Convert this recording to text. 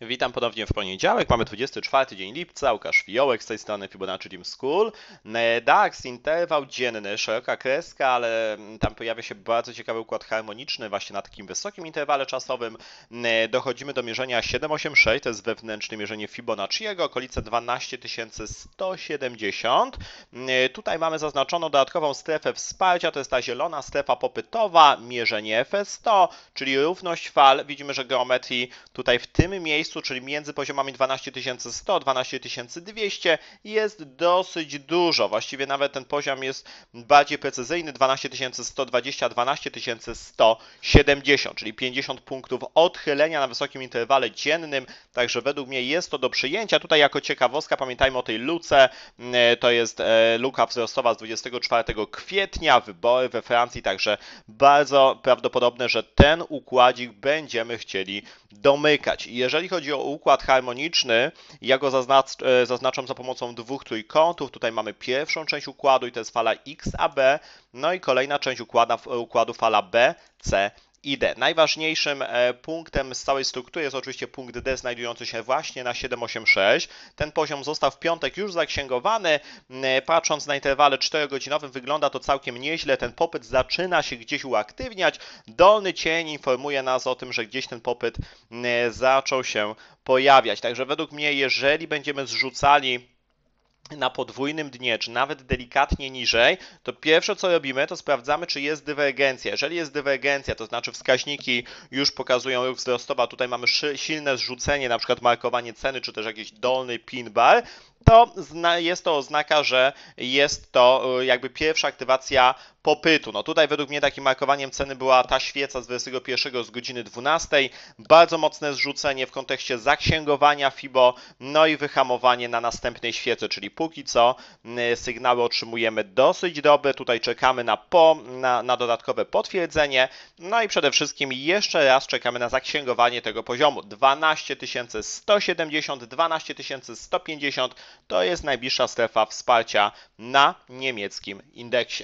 Witam ponownie w poniedziałek, mamy 24 dzień lipca, Łukasz Fiołek z tej strony Fibonacci Team School. E, DAX, interwał dzienny, szeroka kreska, ale mm, tam pojawia się bardzo ciekawy układ harmoniczny właśnie na takim wysokim interwale czasowym. E, Dochodzimy do mierzenia 786, to jest wewnętrzne mierzenie Fibonacciego, okolice 12170. E, Tutaj mamy zaznaczoną dodatkową strefę wsparcia, to jest ta zielona strefa popytowa, mierzenie FS100, czyli równość fal. Widzimy, że geometrii tutaj w tym miejscu, czyli między poziomami 12100 12200 jest dosyć dużo. Właściwie nawet ten poziom jest bardziej precyzyjny 12120 12170, czyli 50 punktów odchylenia na wysokim interwale dziennym. Także według mnie jest to do przyjęcia. Tutaj jako ciekawostka pamiętajmy o tej luce. E, To jest e, luka wzrostowa z 24 kwietnia, wybory we Francji, także bardzo prawdopodobne, że ten układzik będziemy chcieli domykać. Jeżeli chodzi o układ harmoniczny, ja go zaznacz, e, zaznaczam za pomocą dwóch trójkątów. Tutaj mamy pierwszą część układu i to jest fala XAB, no i kolejna część układa, układu fala B, C i D. Najważniejszym e, punktem z całej struktury jest oczywiście punkt D znajdujący się właśnie na 786. Ten poziom został w piątek już zaksięgowany. E, Patrząc na interwale 4-godzinowym wygląda to całkiem nieźle. Ten popyt zaczyna się gdzieś uaktywniać. Dolny cień informuje nas o tym, że gdzieś ten popyt e, zaczął się pojawiać. Także według mnie, jeżeli będziemy zrzucali na podwójnym dnie, czy nawet delikatnie niżej, to pierwsze co robimy, to sprawdzamy, czy jest dywergencja. Jeżeli jest dywergencja, to znaczy wskaźniki już pokazują ruch wzrostowy, a tutaj mamy silne zrzucenie, na przykład markowanie ceny, czy też jakiś dolny pin bar, to jest to oznaka, że jest to y, jakby pierwsza aktywacja popytu. No tutaj według mnie takim markowaniem ceny była ta świeca z 21 z godziny 12. Bardzo mocne zrzucenie w kontekście zaksięgowania FIBO, no i wyhamowanie na następnej świece, czyli póki co y, sygnały otrzymujemy dosyć dobre. Tutaj czekamy na, po, na, na dodatkowe potwierdzenie. No i przede wszystkim jeszcze raz czekamy na zaksięgowanie tego poziomu. 12 170, 12 150 to jest najbliższa strefa wsparcia na niemieckim indeksie.